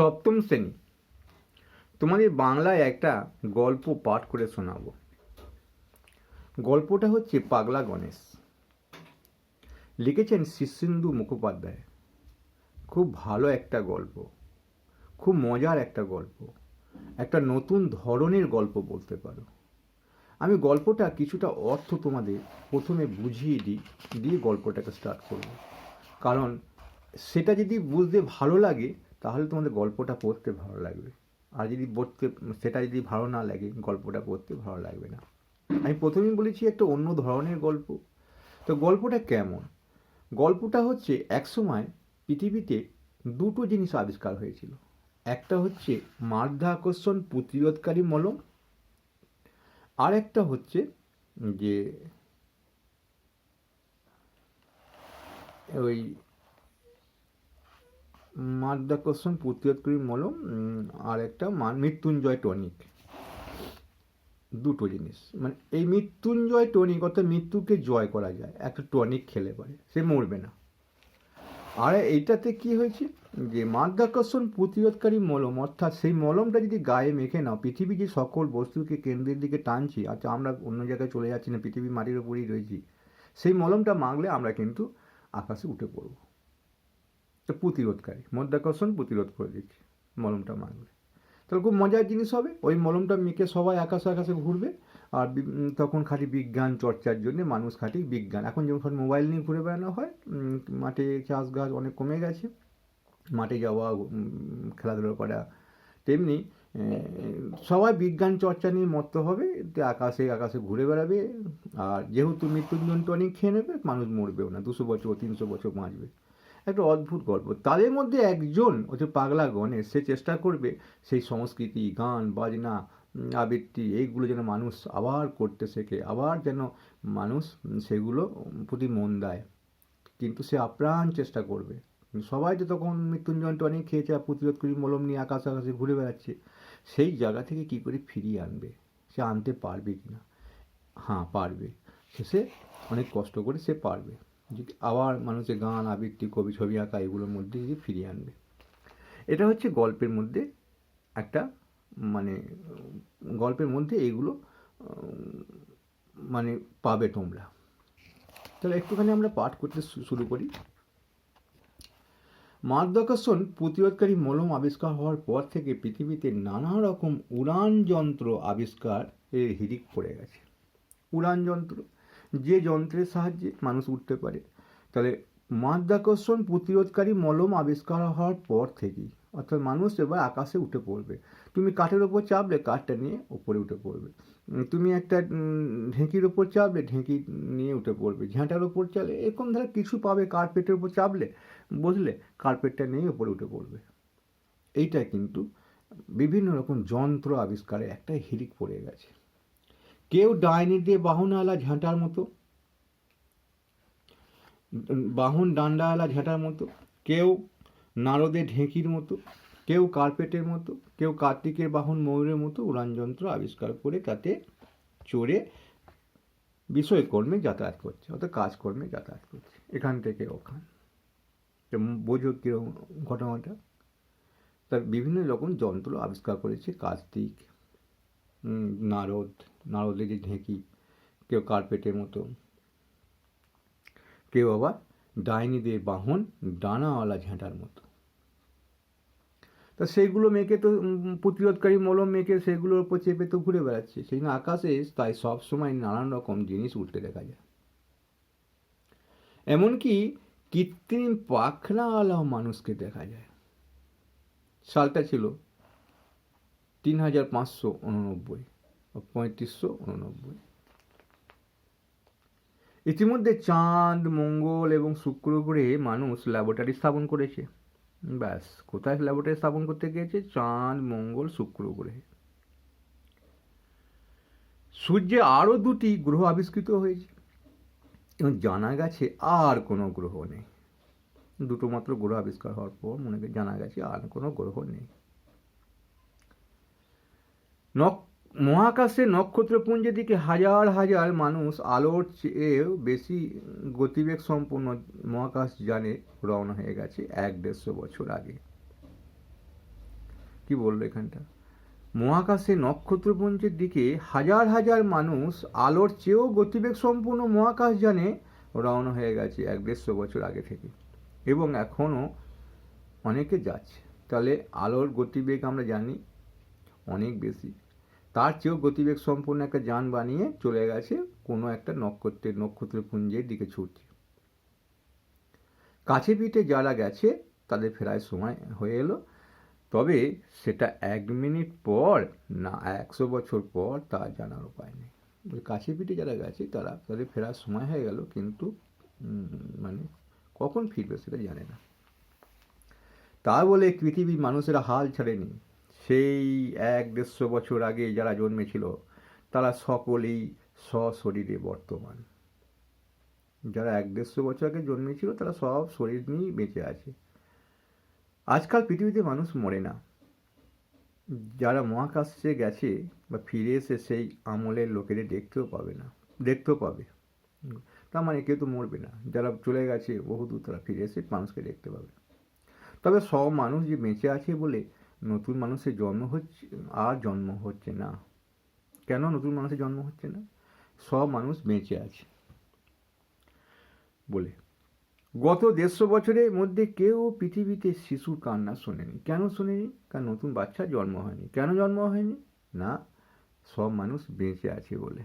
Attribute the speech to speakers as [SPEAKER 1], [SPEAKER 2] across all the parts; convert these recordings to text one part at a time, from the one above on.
[SPEAKER 1] সপ্তম শ্রেণি। তোমাদের বাংলায় একটা গল্প পাঠ করে শোনাবো। গল্পটা হচ্ছে পাগলা গণেশ। লিখেছেন শীর্ষেন্দু মুখোপাধ্যায়। খুব ভালো একটা গল্প। খুব মজার একটা গল্প। একটা নতুন ধরনের গল্প বলতে পারো। আমি গল্পটা কিছুটা অর্থ তোমাদের প্রথমে বুঝিয়ে দিই দিয়ে গল্পটাকে স্টার্ট করব। কারণ সেটা যদি বুঝতে ভালো লাগে তাহলে তোমাদের গল্পটা পড়তে ভালো লাগবে। আর যদি পড়তে, সেটা যদি ভালো না লাগে, গল্পটা পড়তে ভালো লাগবে না। আমি প্রথমেই বলেছি একটা অন্য ধরনের গল্প। তো গল্পটা কেমন? গল্পটা হচ্ছে একসময় পৃথিবীতে দুটো জিনিস আবিষ্কার হয়েছিল। একটা হচ্ছে মাধ্যাকর্ষণ প্রতিরোধকারী মলম, আর একটা হচ্ছে যে ওই মাধ্যাকর্ষণ প্রতিরোধকারী মলম আর একটা মৃত্যুঞ্জয় টনিক। দুটো জিনিস। মানে এই মৃত্যুঞ্জয় টনিক অর্থাৎ মৃত্যুকে জয় করা যায়, একটা টনিক খেলে পারে, সে মরবে না। আর এইটাতে কি হয়েছে? যে মাধ্যাকর্ষণ প্রতিরোধকারী মলম অর্থাৎ সেই মলমটা যদি গায়ে মেখে নাও পৃথিবী যে সকল বস্তুকে কেন্দ্রের দিকে টানছি আচ্ছা আমরা অন্য জায়গায় চলে যাচ্ছি না পৃথিবী মাটির উপরেই রয়েছি, সেই মলমটা মাগলে আমরা কিন্তু আকাশে উঠে পড়ব। তো প্রতিরোধকারী। মধ্যাকর্ষণ প্রতিরোধ করে দিচ্ছে মলমটা মাগলে তাহলে খুব মজার জিনিস হবে, ওই মলমটা মেখে সবাই আকাশে আকাশে ঘুরবে, আর তখন খালি বিজ্ঞান চর্চার জন্য মানুষ খাটি বিজ্ঞান। এখন যেমন খালি মোবাইল নিয়ে ঘুরে বেড়ানো হয় মাঠে চাষ গাছ অনেক কমে গেছে, মাঠে যাওয়া খেলাধুলা করা তেমনি সবাই বিজ্ঞান চর্চা নিয়ে মত্ত হবে আকাশে আকাশে ঘুরে বেড়াবে, আর যেহেতু মৃত্যুঞ্জন টনিক খেয়ে নেবে, মানুষ মরবেও না, দুশো বছর, তিনশো বছর বাঁচবে। একটা অদ্ভুত গল্প। তাদের মধ্যে একজন হচ্ছে পাগলা গণেশ, সে চেষ্টা করবে সেই সংস্কৃতি, গান, বাজনা আবৃত্তি, এইগুলো যেন মানুষ আবার করতে শেখে, আবার যেন মানুষ সেগুলো প্রতি মন দেয়। কিন্তু সে আপ্রাণ চেষ্টা করবে। সবাই তো তখন মৃত্যুঞ্জন অনেক খেয়েছে আর প্রতিরোধ করি মলম নিয়ে আকাশ আকাশে ঘুরে বেড়াচ্ছে, সেই জায়গা থেকে কি করে ফিরিয়ে আনবে? সে আনতে পারবে কি না হ্যাঁ পারবে। শেষে অনেক কষ্ট করে সে পারবে। যদি আবার মানুষের গান, আবৃত্তি, কবি, ছবি আঁকা এগুলোর মধ্যে যদি ফিরিয়ে আনবে। এটা হচ্ছে গল্পের মধ্যে একটা মানে গল্পের মধ্যে এগুলো মানে পাবে তোমরা। তাহলে একটুখানি আমরা পাঠ করতে শুরু করি। মাধ্যাকর্ষণ প্রতিরোধকারী মলম আবিষ্কার হওয়ার পর থেকে পৃথিবীতে নানা রকম উড়ান যন্ত্র আবিষ্কার এর হিড়িক পড়ে গেছে। উড়ান যন্ত্র যে যন্ত্রের সাহায্যে মানুষ উঠতে পারে। তাহলে মাধ্যাকর্ষণ প্রতিরোধকারী মলম আবিষ্কার হওয়ার পর থেকেই অর্থাৎ মানুষ এবার আকাশে উঠে পড়বে। তুমি কাঠের ওপর চাপলে কাঠটা নিয়ে ওপরে উঠে পড়বে। তুমি একটা ঢেঁকির ওপর চাপলে ঢেঁকি নিয়ে উঠে পড়বে। ঝাঁটার ওপর চালে এরকম ধরো কিছু পাবে কার্পেটের ওপর চাপলে, বসলে কার্পেটটা নিয়ে ওপরে উঠে পড়বে। এইটা কিন্তু বিভিন্ন রকম যন্ত্র আবিষ্কারে একটা হিড়িক পড়ে গেছে। কেউ ডাইনি দিয়ে বাহনওয়ালা ঝাঁটার মতো, বাহন ডান্ডাওয়ালা ঝাঁটার মতো, কেউ নারদে ঢেঁকির মতো, কেউ কার্পেটের মতো, কেউ কার্তিকের বাহন ময়ূরের মতো উড়ানযন্ত্র আবিষ্কার করে তাতে চড়ে বিষয়কর্মে যাতায়াত করছে, অর্থাৎ কাজকর্মে যাতায়াত করছে, এখান থেকে ওখান। বোঝো কীরকম ঘটনাটা? তার বিভিন্ন রকম যন্ত্র আবিষ্কার করেছে কার্তিক নারদ নারদের যে ঢেঁকি, কেউ কার্পেটের মতো। কেউ আবার ডাইনিদের বাহন ডানাওয়ালা ঝাঁটার মতো। তা সেইগুলো মেখে তো প্রতিরোধকারী মলম মেখে সেগুলোর উপর চেপে তো ঘুরে বেড়াচ্ছে। সেই জন্য আকাশে, তাই সবসময় নানান রকম জিনিস উঠতে দেখা যায়। এমনকি কৃত্রিম পাখনাওয়ালাও মানুষকে দেখা যায়। সালটা ছিল তিন হাজার পাঁচশো উননব্বই। পঁয়ত্রিশশো ইতিমধ্যে চাঁদ, মঙ্গল এবং শুক্র গ্রহে মানুষ ল্যাবরেটরি স্থাপন করেছে। ব্যাস, কোথায় ল্যাবরেটরি স্থাপন করতে গিয়েছে? চাঁদ, মঙ্গল, শুক্র গ্রহে। সূর্যে আরও দুটি গ্রহ আবিষ্কৃত হয়েছে। এবং জানা গেছে আর কোনো গ্রহ নেই। দুটো মাত্র গ্রহ আবিষ্কার হওয়ার পর মনে জানা গেছে আর কোনো গ্রহ নেই। মহাকাশে নক্ষত্রপুঞ্জের দিকে হাজার হাজার মানুষ আলোর চেয়েও বেশি গতিবেগ সম্পন্ন মহাকাশ যানে রওনা হয়ে গেছে এক দেড়শো বছর আগে। কি বলল এখানটা? মহাকাশে নক্ষত্রপুঞ্জের দিকে হাজার হাজার মানুষ আলোর চেয়েও গতিবেগ সম্পূর্ণ মহাকাশ যানে রওনা হয়ে গেছে এক দেড়শো বছর আগে থেকে। এবং এখনও অনেকে যাচ্ছে। তাহলে আলোর গতিবেগ আমরা জানি অনেক বেশি। তার চেয়েও গতিবেগ সম্পূর্ণ একটা যান বানিয়ে চলে গেছে কোনো একটা নক্ষত্রের নক্ষত্রপুঞ্জের দিকে ছুটছে। কাছে পিঠে যারা গেছে, তাদের ফেরার সময় হয়ে এলো। তবে সেটা এক মিনিট পর না, একশো বছর পর তা জানার উপায় নেই। কাছে পিঠে যারা গেছে, তারা তাদের ফেরার সময় হয়ে গেল, কিন্তু মানে কখন ফিরবে সেটা জানে না। তা বলে পৃথিবী মানুষেরা হাল ছাড়েনি। সেই এক দেড়শো বছর আগে যারা জন্মেছিল, তারা সকলেই সশরীরে বর্তমান। যারা এক দেড়শো বছর আগে জন্মেছিল, তারা সব শরীর নিয়েই বেঁচে আছে। আজকাল পৃথিবীতে মানুষ মরে না। যারা মহাকাশে গেছে বা ফিরে এসে সেই আমলের লোকেদের দেখতেও পাবে না, দেখতেও পাবে। তার মানে কেউ তো মরবে না। যারা চলে গেছে, বহুদূর তারা ফিরে এসে মানুষকে দেখতে পাবে। তবে সব মানুষ যে বেঁচে আছে বলে নতুন মানুষের জন্ম হচ্ছে আর জন্ম হচ্ছে না। কেন নতুন মানুষের জন্ম হচ্ছে না? সব মানুষ বেঁচে আছে। বলে, গত দেড়শো বছরের মধ্যে কেউ পৃথিবীতে শিশুর কান্না শোনেনি। কেন শোনেনি? কারণ নতুন বাচ্চা জন্ম হয়নি। কেন জন্ম হয়নি? না, সব মানুষ বেঁচে আছে বলে।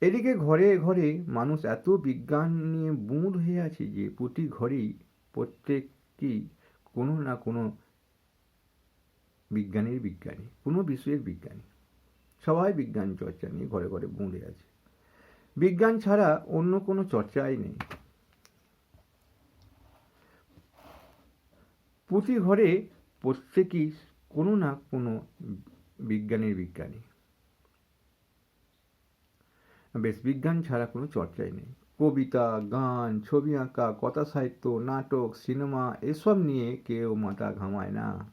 [SPEAKER 1] এদিকে ঘরে ঘরে মানুষ এত বিজ্ঞান নিয়ে বুঁদ হয়ে আছে যে প্রতি ঘরেই প্রত্যেকটি কোনো না কোনো বিজ্ঞানীর বিজ্ঞানী, কোনো বিষয়ের বিজ্ঞানী। সবাই বিজ্ঞান চর্চা নিয়ে ঘরে ঘরে বুঁদে আছে। বিজ্ঞান ছাড়া অন্য কোনো চর্চাই নেই। প্রতি ঘরে প্রত্যেকই কোনো না কোনো বিজ্ঞানের বিজ্ঞানী। বেশ, বিজ্ঞান ছাড়া কোনো চর্চাই নেই। কবিতা, গান, ছবি আঁকা, কথা সাহিত্য, নাটক, সিনেমা, এসব নিয়ে কেউ মাথা ঘামায় না।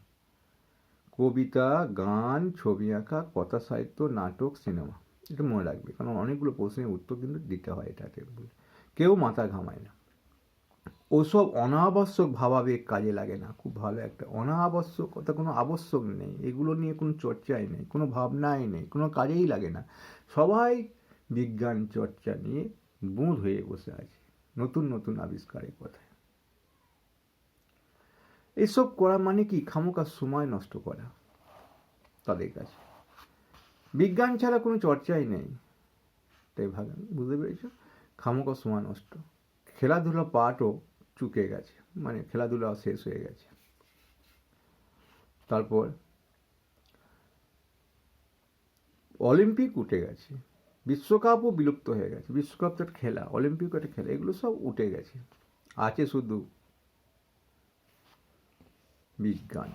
[SPEAKER 1] কবিতা, গান, ছবি আঁকা, কথা সাহিত্য, নাটক, সিনেমা, এটা মনে রাখবে। কারণ অনেকগুলো প্রশ্নের উত্তর কিন্তু দিতে হয় এটাতে। কেউ মাথা ঘামায় না। ওসব অনাবশ্যক ভাবাবেগ কাজে লাগে না। খুব ভালো একটা অনাবশ্যকতা কোনো আবশ্যক নেই। এগুলো নিয়ে কোনো চর্চাই নেই, কোনো ভাবনাই নেই, কোনো কাজেই লাগে না। সবাই বিজ্ঞান চর্চা নিয়ে বুঁদ হয়ে বসে আছে, নতুন নতুন আবিষ্কারের কথায়। এসব করা মানে কি? খামোকা সময় নষ্ট করা তাদের কাছে। বিজ্ঞান ছাড়া কোনো চর্চাই নেই। তাই ভাবেন বুঝতে পেরেছ? খামোকা সময় নষ্ট। খেলাধুলা পাঠও চুকে গেছে মানে খেলাধুলা শেষ হয়ে গেছে। তারপর অলিম্পিক উঠে গেছে। বিশ্বকাপও বিলুপ্ত হয়ে গেছে। বিশ্বকাপ তো একটা খেলা অলিম্পিকও একটা খেলা, এগুলো সব উঠে গেছে। আছে শুধু বিজ্ঞান।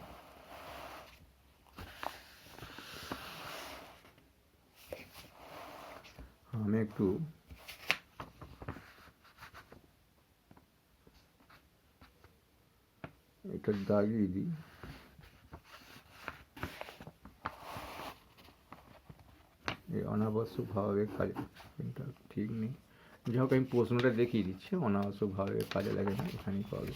[SPEAKER 1] আমি একটু এটা দাগিয়ে দিই। এই অনাবশ্যক ভাবে কাজে এটা ঠিক নেই। যাই হোক, আমি প্রশ্নটা দেখিয়ে দিচ্ছি। অনাবশ্যক ভাবে কাজে লাগে না, এখানেই পাবে।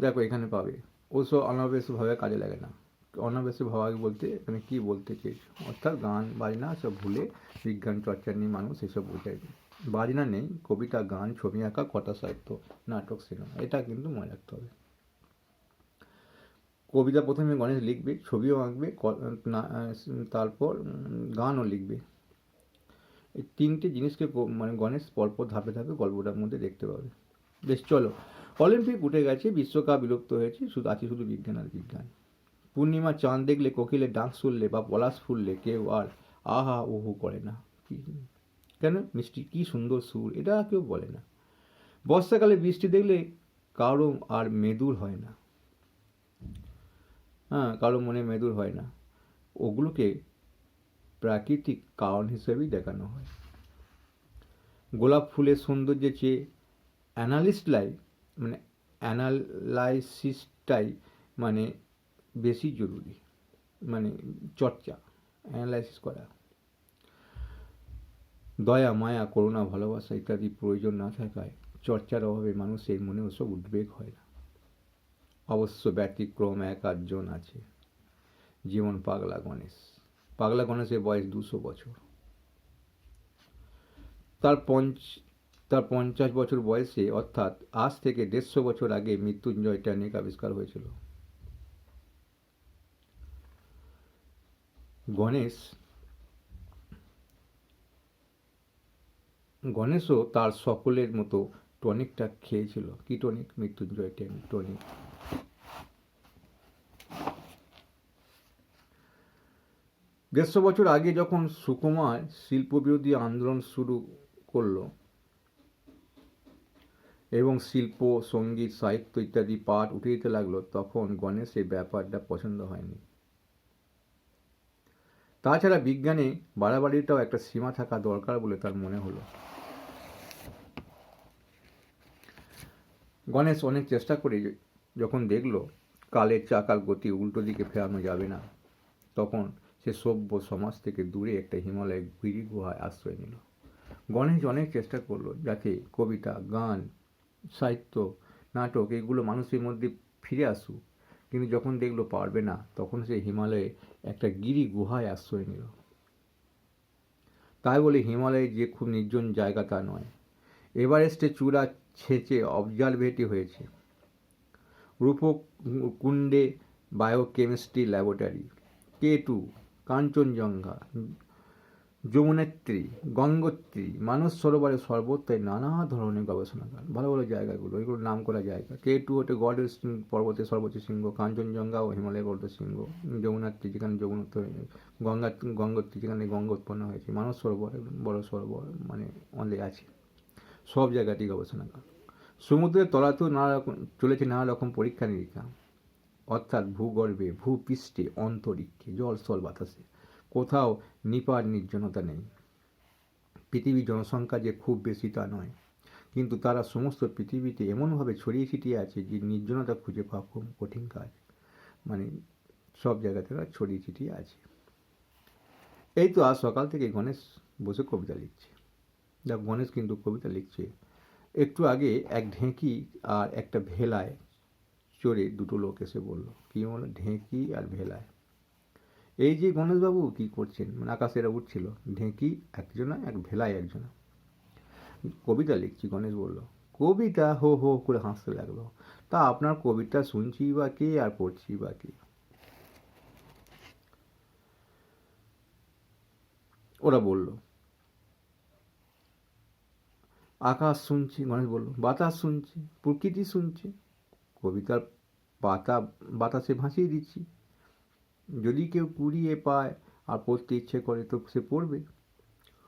[SPEAKER 1] দেখো, এখানে পাবে। ওসব অনাবশ্যকভাবে কাজে লাগে না। অনাবশ্যক ভাবে বলতে, এখানে কি বলতে চেয়েছে? অর্থাৎ গান, বাজনা সব ভুলে বিজ্ঞান, চর্চা নিয়ে মানুষ এসব বোঝায়। বাজনা নেই, কবিতা, গান, ছবি আঁকা, কথা, সাহিত্য, নাটক, সিনেমা, এটা কিন্তু মনে রাখতে হবে। কবিতা প্রথমে গণেশ লিখবে, ছবিও আঁকবে তারপর গানও লিখবে। এই তিনটে জিনিসকে মানে গণেশ পরপর ধাপে ধাপে গল্পটার মধ্যে দেখতে পাবে। বেশ, চলো। অলিম্পিক উঠে গেছে, বিশ্বকাপ বিলুপ্ত হয়েছে, শুধু, আছে শুধু বিজ্ঞান আর বিজ্ঞান। পূর্ণিমা চাঁদ দেখলে কোকিলের ডাক শুনলে বা পলাশ ফুললে কেউ আর আহা, উহু করে না। কেন? মিষ্টি, কি সুন্দর সুর, এটা কেউ বলে না। বর্ষাকালে বৃষ্টি দেখলে কারও আর মেদুর হয় না। হ্যাঁ কারও মনে মেদুর হয় না। ওগুলোকে প্রাকৃতিক কারণ হিসেবেই দেখানো হয়। গোলাপ ফুলের সৌন্দর্যের চেয়ে অ্যানালিস্টলাই মানে অ্যানালাইসিসটাই মানে বেশি জরুরি মানে চর্চা, অ্যানালাইসিস করা। দয়া, মায়া, করুণা, ভালোবাসা ইত্যাদি প্রয়োজন না থাকায় চর্চার অভাবে মানুষের মনে ওসব উদ্বেগ হয় না। অবশ্য ব্যতিক্রম এক আধজন আছে। যেমন পাগলা গণেশ। পাগলা গণেশের বয়স দুশো বছর। তার পঞ্চ, তার পঞ্চাশ বছর বয়সে, অর্থাৎ আজ থেকে দেড়শো বছর আগে মৃত্যুঞ্জয় টনিক আবিষ্কার হয়েছিল। গণেশ, গণেশও তার সকলের মতো টনিকটা খেয়েছিল। কি টনিক? Mrityunjay ten- tonic. দেড়শো বছর আগে যখন সুকুমার শিল্পবিরোধী আন্দোলন শুরু করল, এবং শিল্প, সংগীত, সাহিত্য ইত্যাদি পাঠ উঠে দিতে লাগল, তখন গণেশ এই ব্যাপারটা পছন্দ হয়নি। তাছাড়া বিজ্ঞানে বাড়াবাড়িটাও একটা সীমা থাকা দরকার বলে তার মনে হলো। গণেশ অনেক চেষ্টা করে যখন দেখল, কালের চাকার গতি উল্টো দিকে ফেরানো যাবে না, তখন সে সভ্য সমাজ থেকে দূরে একটা হিমালয় গিরি গুহায় আশ্রয় নিল। গণেশ অনেক চেষ্টা করল যাতে কবিতা, গান, সাহিত্য, নাটক এগুলো মানুষের মধ্যে ফিরে আসুক। কিন্তু যখন দেখল পারবে না, তখন সে হিমালয়ে একটা গিরি গুহায় আশ্রয় নিল। তাই বলে হিমালয়ে যে খুব নির্জন জায়গা তা নয়। এভারেস্টে চূড়া ছেঁচে অবজারভেটি হয়েছে। রূপকুণ্ডে biochemistry laboratory, K two Kanchenjunga, Yamunotri, Gangotri, মানস সরোবরে সর্বত্রই নানা ধরনের গবেষণাগার, ভালো ভালো জায়গাগুলো এগুলো নাম করা জায়গা। কে টু হচ্ছে গডের পর্বতের সর্বোচ্চ শৃঙ্গ, কাঞ্চনজঙ্ঘা ও হিমালয় পর্বত শৃঙ্গ, যমুনাত্রী যেখানে যমুনোত্র গঙ্গা, গঙ্গোত্রী যেখানে গঙ্গা উৎপন্ন হয়েছে, মানস সরোবর, বড় সরোবর মানে অনেক আছে। সব জায়গাতেই গবেষণাগার। সমুদ্রের তলাতেও নানা রকম, চলেছে নানা রকম পরীক্ষা নিরীক্ষা অর্থাৎ ভূগর্ভে, ভূপৃষ্ঠে, অন্তরিক্ষে জল স্থল বাতাসে। কোথাও নিপার নির্জনতা নেই। পৃথিবীর জনসংখ্যা যে খুব বেশি তা নয়। কিন্তু তারা সমস্ত পৃথিবীতে এমনভাবে ছড়িয়ে ছিটিয়ে আছে যে নির্জনতা খুঁজে পাওয়া খুব কঠিন কাজ। মানে সব জায়গাতে তারা ছড়িয়ে ছিটিয়ে আছে। এই তো আজ সকাল থেকে গণেশ বসে কবিতা লিখছে। দেখ, গণেশ কিন্তু কবিতা লিখছে। একটু আগে এক ঢেঁকি আর একটা ভেলায় চড়ে দুটো লোক এসে বলল, কি বলল ঢেঁকি আর ভেলায়। এই যে গণেশবাবু কি করছেন? মানে আকাশে এরা উঠছিল ঢেঁকি একজনা এক ভেলায় একজনা। কবিতা লিখছি, গণেশ বলল, কবিতা হো হো করে হাসতে লাগল। তা আপনার কবিতা শুনছি বা কে আর পড়ছি বা কে? ওরা বলল, আকাশ শুনছি। গণেশ বলল, বাতাস শুনছি, প্রকৃতি শুনছে। কবিতার পাতা বাতাসে ভাসিয়ে দিচ্ছি। যদি কেউ কুড়িয়ে পায় আর পড়তে ইচ্ছে করে তো সে পড়বে।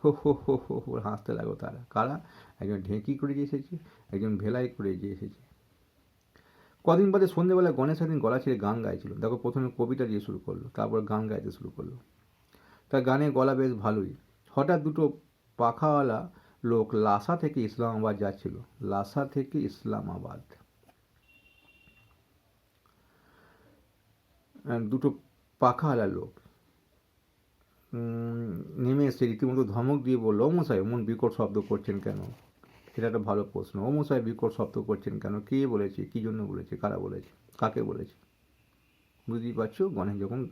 [SPEAKER 1] হো হো হো হো হো, হাসতে লাগল তারা। কারা? একজন ঢেঁকি করে যে এসেছে, একজন ভেলাই করে যে এসেছে। কদিন বাদে সন্ধ্যেবেলা গণেশ একদিন গলা ছেড়ে গান গাইছিল। দেখো, প্রথমে কবিতা দিয়ে শুরু করল, তারপর গান গাইতে শুরু করল। তার গানের গলা বেশ ভালোই। হঠাৎ দুটো পাখাওয়ালা লোক লাসা থেকে ইসলামাবাদ যাচ্ছিল। লাসা থেকে ইসলামাবাদ। দুটো পাখাওয়ালা লোক। নেমে এসে রীতিমতো ধমক দিয়ে বলল, ও মশাই, এমন বিকট শব্দ করছেন কেন? এটা একটা ভালো প্রশ্ন। ও মশাই, বিকট শব্দ করছেন কেন? কে বলেছে? কী জন্য বলেছে? কারা বলেছে? কাকে বলেছে? বুঝতেই পারছ, গণেশ যখন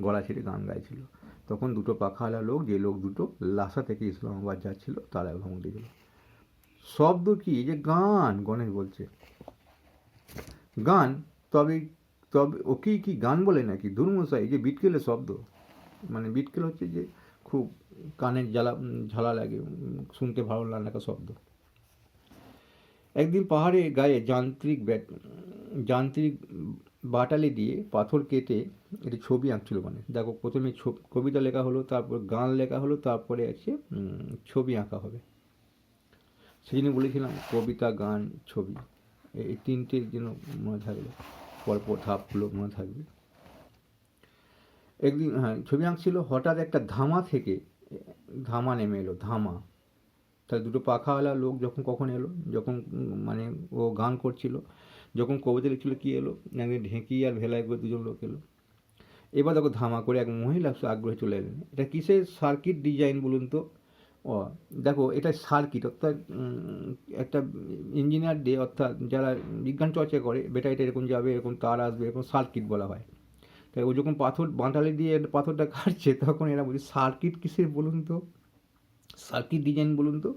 [SPEAKER 1] গলা ছেড়ে গান গাইছিল, তখন দুটো পাখাওয়ালা লোক, যে লোক দুটো লাসা থেকে ইসলামাবাদ যাচ্ছিল, তারা ধমক দিয়েছিল। শব্দ কি? যে গান, গণেশ বলছে। গান? তবে তবে ওকেই কি গান বলে নাকি? ধুরমশাই এই যে বিটকেলের শব্দ। মানে বিটকেল হচ্ছে যে খুব কানের জ্বালা ঝালা লাগে শুনতে ভালো লাগা শব্দ। একদিন পাহাড়ে গায়ে যান্ত্রিক ব্যাট, যান্ত্রিক বাটালি দিয়ে পাথর কেটে একটি ছবি আঁকছিল মানে। দেখো, প্রথমে কবিতা লেখা হলো, তারপর গান লেখা হলো, তারপরে আছে ছবি আঁকা হবে। সেই জন্য বলেছিলাম, কবিতা, গান, ছবি। এই তিনটে যেন মনে থাকবে পরপর ধাপগুলো মনে থাকবে। একদিন হ্যাঁ ছবি আঁকছিল, হঠাৎ একটা ধামা থেকে, ধামা নেমে এলো, ধামা। তাহলে দুটো পাখাওয়ালা লোক যখন কখন এলো, যখন মানে ও গান করছিল, যখন কবিতা লিখছিল কি এলো, একদিন ঢেঁকি আর ভেলায় করে দুজন লোক এলো। এবার দেখো ধামা করে এক মহিলা আগ্রহে চলে এলেন। এটা কিসের সার্কিট ডিজাইন বলুন তো? ও, দেখো, এটা সার্কিট, অর্থাৎ একটা ইঞ্জিনিয়ার দিয়ে অর্থাৎ যারা বিজ্ঞান চর্চা করে, বেটা এটা এরকম যাবে, এরকম তার আসবে, এরকম সার্কিট বলা হয়। তাই ও যখন পাথর বাঁটালি দিয়ে পাথরটা কাটছে, তখন এরা বলছে, সার্কিট কিসের বলুন তো? সার্কিট ডিজাইন বলুন তো?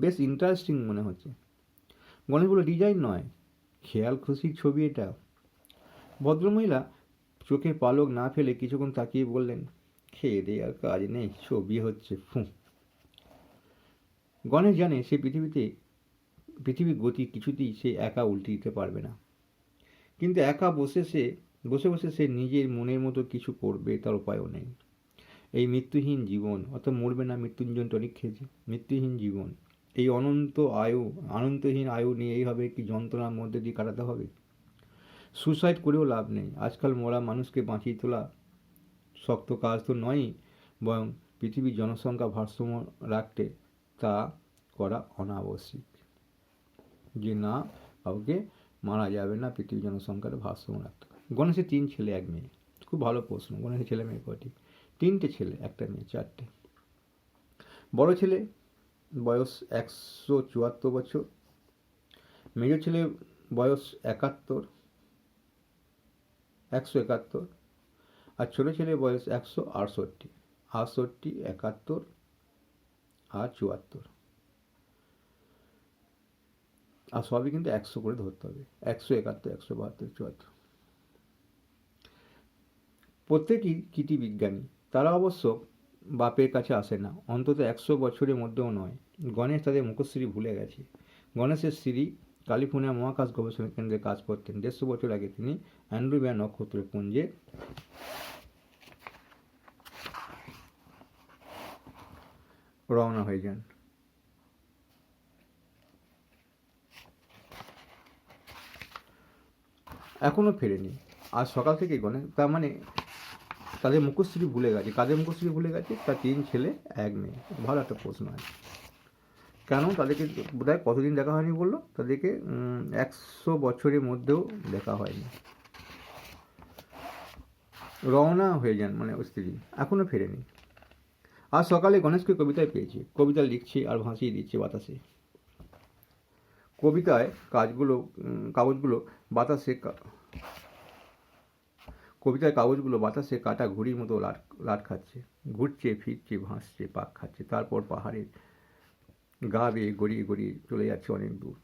[SPEAKER 1] বেশ ইন্টারেস্টিং মনে হচ্ছে। গণেশ বলো ডিজাইন নয়। খেয়াল খুশির ছবি এটা। ভদ্রমহিলা চোখে পালক না ফেলে কিছুক্ষণ তাকিয়ে বললেন খেয়ে দিয়ে আর কাজ নেই, ছবি হচ্ছে, ফু। গণেশ জানে সে পৃথিবীতে, পৃথিবীর গতি কিছুতেই সে একা উল্টে দিতে পারবে না। কিন্তু একা বসে সে, বসে বসে সে নিজের মনের মতো কিছু করবে তার উপায়ও নেই। এই মৃত্যুহীন জীবন অত মরবে না মৃত্যুঞ্জন টনিক খেয়েছে, মৃত্যুহীন জীবন, এই অনন্ত আয়ু, আনন্তহীন আয়ু নিয়ে এইভাবে কি যন্ত্রণার মধ্যে দিয়ে কাটাতে হবে? সুসাইড করেও লাভ নেই। আজকাল মরা মানুষকে বাঁচিয়ে তোলা শক্ত কাজ তো নয়ই, বরং পৃথিবীর জনসংখ্যা ভারসাম্য রাখতে তা করা অনাবশ্যিক। যে না, কাউকে মারা যাবে না, পৃথিবীর জনসংখ্যার ভারসাম্য রাখতে গণেশের তিন ছেলে, এক মেয়ে। খুব ভালো প্রশ্ন, গণেশের ছেলে মেয়ে কটি তিনটে ছেলে, একটা মেয়ে, চারটে। বড় ছেলে বয়স একশো চুয়াত্তর বছর, মেজ ছেলে বয়স একাত্তর, একশো একাত্তর, আর ছোটো ছেলে বয়স একশো আটষট্টি। আটষট্টি, একাত্তর আর চুয়াত্তর। আর সবই কিন্তু একশো করে ধরতে হবে। একশো একাত্তর, একশো বাহাত্তর, চুয়াত্তর। প্রত্যেকই কীটি বিজ্ঞানী, তারা অবশ্য বাপের কাছে আসে না। অন্তত একশো বছরের মধ্যেও নয়। গণেশ তাদের মুখশ্রী ভুলে গেছে। গণেশের স্ত্রী ক্যালিফোর্নিয়া মহাকাশ গবেষণা কেন্দ্রে কাজ করতেন। দেড়শো বছর আগে তিনি অ্যান্ড্রুবিয়া নক্ষত্রপুঞ্জে রওনা হয়ে যান। এখনও ফেরেনি। আজ সকাল থেকে গণেশ তার মানে তাদের মুখশ্রী ভুলে গেছে। কাদের মুখশ্রী ভুলে গেছে? তার তিন ছেলে, এক মেয়ে। ভালো একটা প্রশ্ন আছে। কেন? তাদেরকে বোধহয় কতদিন দেখা হয়নি বলল? তাদেরকে একশো বছরের মধ্যেও দেখা হয়নি। রওনা হয়ে যান মানে স্ত্রী। এখনও ফেরেনি। আজ সকালে গণেশকে কবিতায় পেয়েছি। কবিতা লিখছে আর ভাসিয়ে দিচ্ছে বাতাসে। কবিতায় কাজগুলো কাগজগুলো বাতাসে কবিতার কাগজগুলো বাতাসে কাটা ঘুড়ির মতো লাট লাট খাচ্ছে। ঘুরছে, ফিরছে, ভাসছে, পাক খাচ্ছে, তারপর পাহাড়ের গা বেয়ে গড়িয়ে গড়িয়ে চলে যাচ্ছে অনেক দূর।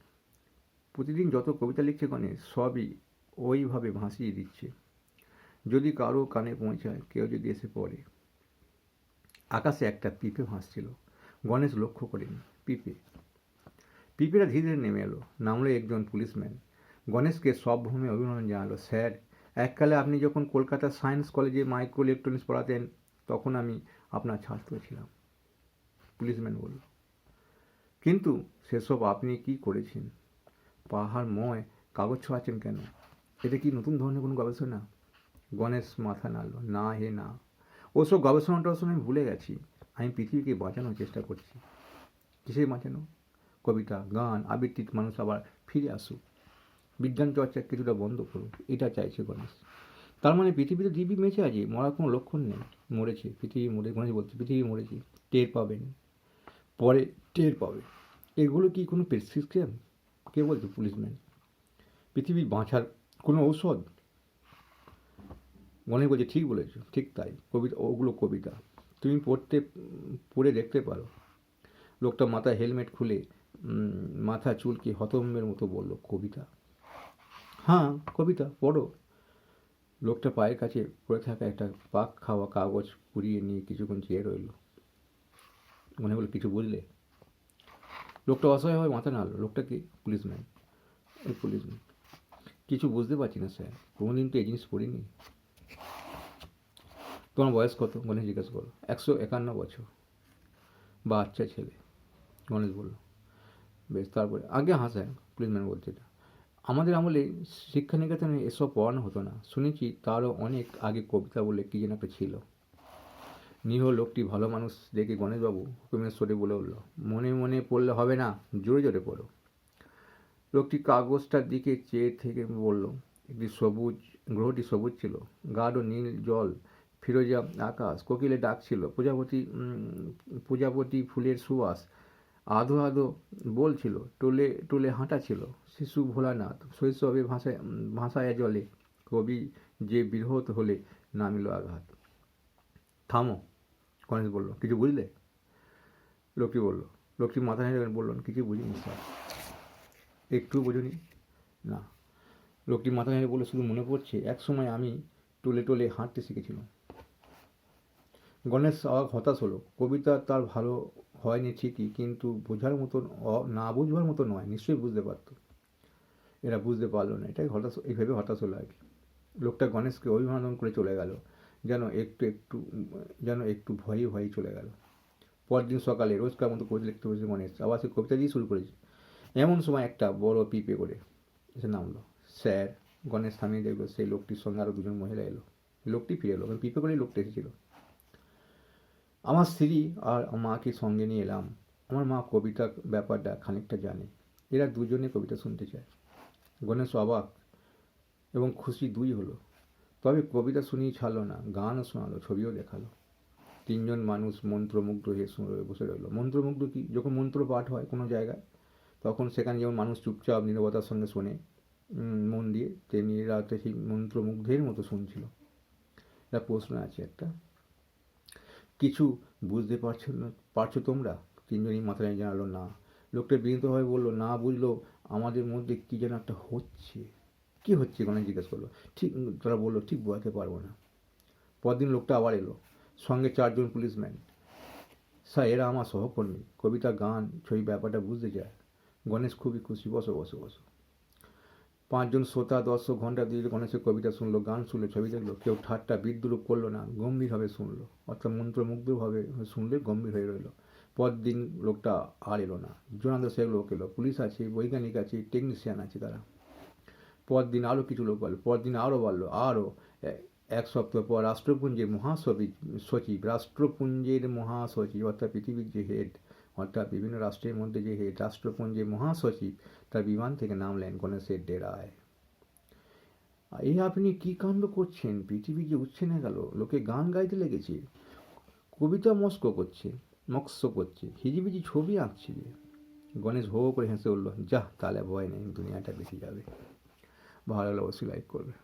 [SPEAKER 1] প্রতিদিন যত কবিতা লিখছে গণেশ, সবই ওইভাবে ভাসিয়ে দিচ্ছে। যদি কারও কানে পৌঁছায়, কেউ যদি এসে পড়ে আকাশে একটা পিঁপে ভাসছিল। গণেশ লক্ষ্য করেনি। পিঁপে। পিঁপেরা ধীরে ধীরে নেমে এলো। নামলো একজন পুলিশম্যান। গণেশকে সব ভূমে অভিনন্দন জানালো। স্যার, এককালে আপনি যখন Kolkata science college micro electronics পড়াতেন, তখন আমি আপনার ছাত্র ছিলাম। পুলিশম্যান বলল। কিন্তু সেসব আপনি কি করেছেন? পাহাড়ময় কাগজ ছোঁয়াচ্ছেন কেন? এটা কি নতুন ধরনের কোনো গবেষণা? গণেশ মাথা নাড়ল। না হে, না। ওসব গবেষণা টবেষণা আমি ভুলে গেছি। আমি পৃথিবীকে বাঁচানোর চেষ্টা করছি। কিসে বাঁচানো? কবিতা, গান আবৃত্তির মানুষ আবার ফিরে আসুক। বিজ্ঞান চর্চা কিছুটা বন্ধ করুক, এটা চাইছে গণেশ। তার মানে পৃথিবীতে দিব্যি বেঁচে আছে, মরার কোনো লক্ষণ নেই। মরেছে, পৃথিবী মরে, গণেশ বলছে, পৃথিবী মরেছে, টের পাবেন পরে টের পাবে। এগুলো কি কোনো প্রেসক্রিপশন? কে বলছে পুলিশম্যান? পৃথিবী বাঁচার কোনো ঔষধ? মনে বলছে ঠিক বলেছ, ঠিক তাই কবিতা ওগুলো কবিতা, তুমি পড়তে, পড়ে দেখতে পারো। লোকটা মাথায় হেলমেট খুলে মাথা চুলকে হতম্বের মতো বলল, কবিতা? হ্যাঁ কবিতা, পড়ো। লোকটা পায়ের কাছে পড়ে থাকা একটা পাক খাওয়া কাগজ পুড়িয়ে নিয়ে কিছুক্ষণ চেয়ে রইল। মনে হলো কিছু বুঝলে? লোকটা অসহায় হয় মাথা নাড়লো, লোকটা কি? পুলিশম্যান ওই পুলিশম্যান কিছু বুঝতে পারছি না, স্যার, কোনোদিন তো এই জিনিস পড়িনি। তোমার বয়স কত? গণেশ জিজ্ঞেস করল। একশো একান্ন বছর। বাচ্চা ছেলে। গণেশ বলল। বেশ, তারপরে আগে হাসায় পুলিশম্যান বলছে এটা। আমাদের আমলে শিক্ষা নিকেতনে এসব পড়ানো হতো না। শুনেছি তারও অনেক আগে কবিতা বলে কী যেন একটা ছিল। নিহ লোকটি ভালো মানুষ দেখে গণেশবাবু হুকুমের সরে বলে উঠল, মনে মনে পড়লে হবে না, জোরে জোরে পড়ো। লোকটি কাগজটার দিকে চেয়ে থেকে বলল, একটি সবুজ, গ্রহটি সবুজ ছিল। গাঢ় নীল জল ফিরোজা আকাশ কোকিলে ডাক ছিল, প্রজাপতি প্রজাপতি ফুলের সুবাস। আধো আধো বলছিল টোলে টোলে হাঁটা ছিল, শিশু ভোলানাথ, শৈশবে ভাষায় ভাষায় জলে, কবি যে বৃহৎ হলে নামিল আঘাত। থামো গণেশ বলল, কিছু বুঝলে? লোকটি বলল, লোকটি মাথা নেড়ে বললেন কিছু বুঝিনি, স্যার। একটু বোঝনি? না। লোকটি মাথা নেড়ে বলে শুধু মনে পড়ছে, এক সময় আমি টোলে টোলে হাঁটতে শিখেছিলাম। গণেশ হতাশ হলো। কবিতা তার ভালো হয়নি ঠিকই, কিন্তু বোঝার মতো অ- না বুঝবার মতো নয়, নিশ্চয়ই বুঝতে পারতো। এরা বুঝতে পারল না, এটাই হতাশ এইভাবে হতাশ হলো আর কি। লোকটা গণেশকে অভিনন্দন করে চলে গেল, যেন একটু একটু, যেন একটু ভয়ে ভয়ে চলে গেল। পরদিন সকালে রোজকার মতো কবিতা লিখতে বসে গণেশ, আবার সে কবিতা দিয়ে শুরু করেছে। এমন সময় একটা বড় পিপে করে এসে নামলো। স্যার, গণেশ থামিয়ে দেখল সেই লোকটির সঙ্গে আরও দুজন মহিলা এলো। লোকটি ফিরে এলো কারণ পিপে করেই লোকটা এসেছিল। আমার স্ত্রী আর মাকে সঙ্গে নিয়ে এলাম। আমার মা কবিতা ব্যাপারটা খানিকটা জানে। এরা দুজনে কবিতা শুনতে চায়। গণেশ অবাক এবং খুশি দুই হলো। তবে কবিতা শুনিয়ে ছাড়লো না, গানও শোনালো, ছবিও দেখাল। তিনজন মানুষ মন্ত্রমুগ্ধ হয়ে শুনে বসে রইল। মন্ত্রমুগ্ধ কি? যখন মন্ত্র পাঠ হয় কোনো জায়গায়, তখন সেখানে যেমন মানুষ চুপচাপ নীরবতার সঙ্গে শোনে মন দিয়ে, তেমনি এরা তো সেই মন্ত্রমুগ্ধের মতো শুনছিল। এটা প্রশ্ন আছে একটা। কিছু বুঝতে পারছ না, পারছ তোমরা? তিনজনই মাথা নিয়ে জানালো না। লোকটা বিনীতভাবে বলল, না বুঝলো, আমাদের মধ্যে কী যেন একটা হচ্ছে। কী হচ্ছে? গণেশ জিজ্ঞেস করল। ঠিক, তারা বলল, ঠিক বোঝাতে পারব না। পরদিন লোকটা আবার এলো, সঙ্গে চারজন পুলিশম্যান। স্যার, এরা আমার সহকর্মী। কবিতা, গান, ছবি, ব্যাপারটা বুঝতে চায়। গণেশ খুবই খুশি, বসো বসো বসো। পাঁচজন শ্রোতা, দর্শক ঘণ্টা দিয়ে গণেশের কবিতা শুনলো, গান শুনলো, ছবি দেখল, কেউ ঠাট্টা বিদ্রুপ করল না, গম্ভীরভাবে শুনলো, অর্থাৎ মন্ত্রমুগ্ধভাবে শুনলে গম্ভীর হয়ে রইল। পরদিন লোকটা আর এলো না। জোনান্দ শেখ লোক এলো, পুলিশ আছে, বৈজ্ঞানিক আছে টেকনিশিয়ান আছে তারা। পরদিন আরও কিছু লোক বাড়লো, পরদিন আরও বাড়লো আরও এক সপ্তাহ পর রাষ্ট্রপুঞ্জের মহাসচিব, সচিব, রাষ্ট্রপুঞ্জের মহাসচিব, অর্থাৎ পৃথিবীর যে হেড অর্থাৎ বিভিন্ন রাষ্ট্রের মধ্যে যে রাষ্ট্রপুঞ্জের মহাসচিব, তার বিমান থেকে নামলেন গণেশের ডেরায়। এই আপনি কি কাণ্ড করছেন? পৃথিবী যে উচ্ছে গেল, লোকে গান গাইতে লেগেছে, কবিতা মস্ক করছে, মৎস্য করছে, হিজিবিজি ছবি আঁকছে। গণেশ হো করে হেসে উঠল যা তাহলে ভয় নেই, দুনিয়াটা বেশি যাবে। ভালো লাগলে, অবশ্যই লাইক করবে।